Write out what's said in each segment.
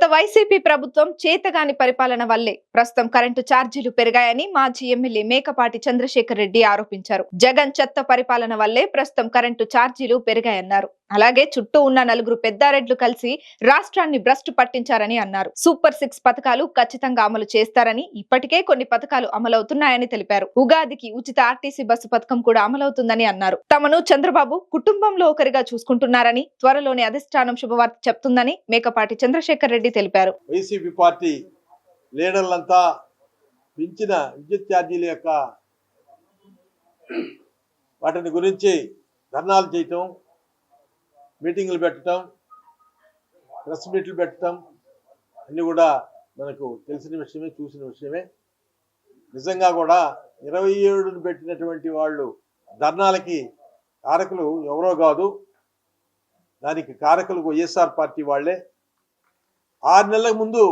గత వైసీపీ ప్రభుత్వం చేతగాని పరిపాలన వల్లే ప్రస్తుతం కరెంటు ఛార్జీలు పెరిగాయని మాజీ ఎమ్మెల్యే మేకపాటి చంద్రశేఖర్ రెడ్డి ఆరోపించారు. జగన్ చెత్త పరిపాలన వల్లే ప్రస్తుతం కరెంటు ఛార్జీలు పెరిగాయన్నారు. అలాగే చుట్టూ ఉన్న నలుగురు పెద్దారెడ్లు కలిసి రాష్ట్రాన్ని భ్రష్టు పట్టించారని అన్నారు. సూపర్ సిక్స్ పథకాలు ఖచ్చితంగా అమలు చేస్తారని ఇప్పటికే కొన్ని పథకాలు అమలవుతున్నాయని తెలిపారు. ఉగాదికి ఉచిత ఆర్టీసీ బస్సు పథకం కూడా అమలవుతుందని అన్నారు. తమను చంద్రబాబు కుటుంబంలో ఒకరిగా చూసుకుంటున్నారని త్వరలోనే అధిష్టానం శుభవార్త చెప్తుందని మేకపాటి చంద్రశేఖర్ రెడ్డి తెలిపారు. వైసీపీ పార్టీ లీడర్లంతా పెంచిన విద్యుత్ ఛార్జీల యొక్క వాటిని గురించి ధర్నాలు చేయటం మీటింగులు పెట్టడం ప్రెస్ మీట్లు పెట్టడం అన్నీ కూడా మనకు తెలిసిన విషయమే చూసిన విషయమే. నిజంగా కూడా ఇరవై ఏడును పెట్టినటువంటి వాళ్ళు ధర్నాలకి కారకులు ఎవరో కాదు. దానికి కారకులు వైఎస్ఆర్ పార్టీ వాళ్ళే. ఆరు నెలల ముందు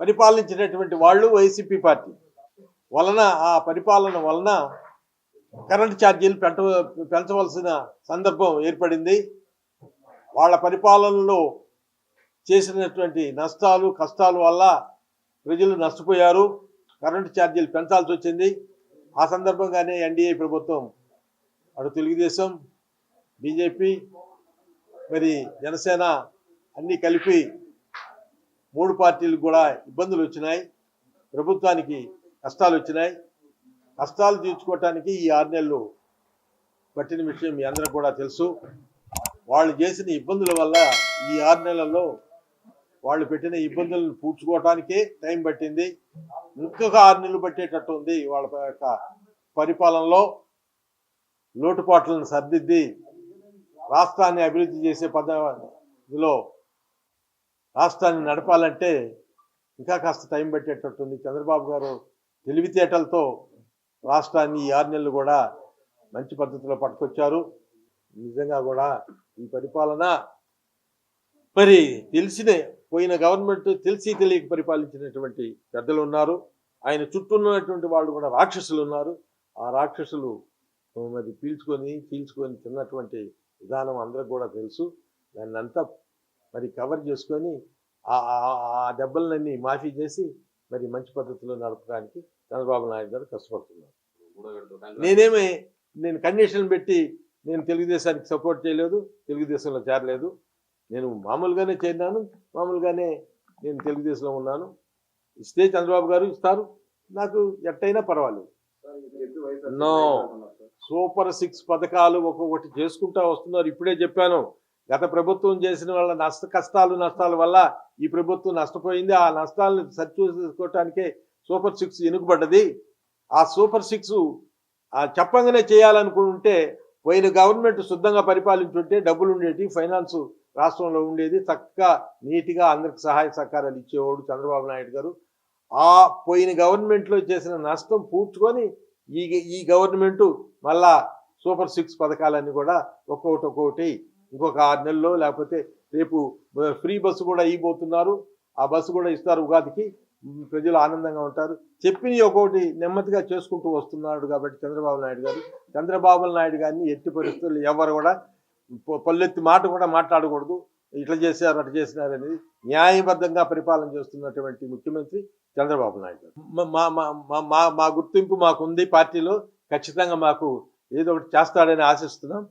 పరిపాలించినటువంటి వాళ్ళు వైసీపీ పార్టీ. వలన ఆ పరిపాలన వలన కరెంట్ ఛార్జీలు పెంట పెంచవలసిన సందర్భం ఏర్పడింది. వాళ్ళ పరిపాలనలో చేసినటువంటి నష్టాలు కష్టాల వల్ల ప్రజలు నష్టపోయారు. కరెంటు ఛార్జీలు పెంచాల్సి వచ్చింది. ఆ సందర్భంగానే ఎన్డీఏ ప్రభుత్వం అటు తెలుగుదేశం బీజేపీ మరి జనసేన అన్నీ కలిపి మూడు పార్టీలకు కూడా ఇబ్బందులు వచ్చినాయి. ప్రభుత్వానికి కష్టాలు వచ్చినాయి. కష్టాలు తీర్చుకోవటానికి ఈ ఆరు నెలలు పట్టిన విషయం మీ అందరికి కూడా తెలుసు. వాళ్ళు చేసిన ఇబ్బందుల వల్ల ఈ ఆరు నెలల్లో వాళ్ళు పెట్టిన ఇబ్బందులను పూడ్చుకోవటానికే టైం పట్టింది. ఇంకొక ఆరు నెలలు పట్టేటట్టు ఉంది వాళ్ళ యొక్క పరిపాలనలో. లోటుపాట్లను సర్దిద్ది రాష్ట్రాన్ని అభివృద్ధి చేసే పద్ధతిలో రాష్ట్రాన్ని నడపాలంటే ఇంకా కాస్త టైం పెట్టేటట్టుంది. చంద్రబాబు గారు తెలివితేటలతో రాష్ట్రాన్ని ఈ ఆరు నెలలు కూడా మంచి పద్ధతిలో పట్టుకొచ్చారు. నిజంగా కూడా ఈ పరిపాలన మరి తెలిసిన పోయిన గవర్నమెంట్ తెలిసి తెలియక పరిపాలించినటువంటి పెద్దలు ఉన్నారు. ఆయన చుట్టూ ఉన్నటువంటి వాళ్ళు కూడా రాక్షసులు ఉన్నారు. ఆ రాక్షసులు మరి పీల్చుకొని పీల్చుకొని తిన్నటువంటి విధానం అందరికి కూడా తెలుసు. దాన్ని అంతా మరి కవర్ చేసుకొని ఆ దెబ్బలన్నీ మాఫీ చేసి మరి మంచి పద్ధతిలో నడపడానికి చంద్రబాబు నాయుడు గారు కష్టపడుతున్నారు. నేనేమి నేను కండిషన్ పెట్టి నేను తెలుగుదేశానికి సపోర్ట్ చేయలేదు తెలుగుదేశంలో చేరలేదు. నేను మామూలుగానే చేరినాను మామూలుగానే నేను తెలుగుదేశంలో ఉన్నాను. ఇస్తే చంద్రబాబు గారు ఇస్తారు. నాకు ఎట్టయినా పర్వాలేదు. నో. సూపర్ సిక్స్ పథకాలు ఒక్కొక్కటి చేసుకుంటా వస్తున్నారు. ఇప్పుడే చెప్పాను. గత ప్రభుత్వం చేసిన వాళ్ళ నష్ట కష్టాలు నష్టాల వల్ల ఈ ప్రభుత్వం నష్టపోయింది. ఆ నష్టాలను సరిచూసుకోవటానికే సూపర్ సిక్స్ ఎనుకబడ్డది ఆ సూపర్ సిక్స్ చెప్పంగానే చేయాలనుకుంటే పోయిన గవర్నమెంట్ శుద్ధంగా పరిపాలించుంటే డబ్బులు ఉండేటి ఫైనాన్స్ రాష్ట్రంలో ఉండేది. చక్కగా నీట్గా అందరికి సహాయ సహకారాలు ఇచ్చేవాడు చంద్రబాబు నాయుడు గారు. ఆ పోయిన గవర్నమెంట్లో చేసిన నష్టం పూడ్చుకొని ఈ ఈ గవర్నమెంటు మళ్ళా సూపర్ సిక్స్ పథకాలన్నీ కూడా ఒక్కొక్కటి ఒక్కొక్కటి ఇంకొక ఆరు నెలల్లో లేకపోతే రేపు ఫ్రీ బస్సు కూడా ఇవ్వబోతున్నారు. ఆ బస్సు కూడా ఇస్తారు ఉగాదికి. ప్రజలు ఆనందంగా ఉంటారు. చెప్పిన ఒక్కొక్కటి నెమ్మదిగా చేసుకుంటూ వస్తున్నాడు కాబట్టి చంద్రబాబు నాయుడు గారు. చంద్రబాబు నాయుడు గారిని ఎట్టి పరిస్థితుల్లో ఎవరు కూడా పల్లెత్తి మాట కూడా మాట్లాడకూడదు. ఇట్లా చేశారు అట్లా చేసినారు అనేది న్యాయబద్ధంగా పరిపాలన చేస్తున్నటువంటి ముఖ్యమంత్రి చంద్రబాబు నాయుడు గారు. మా- మా మా- మా మా మా గుర్తింపు మాకు ఉంది పార్టీలో ఖచ్చితంగా మాకు ఏదో ఒకటి చేస్తాడని ఆశిస్తున్నాం.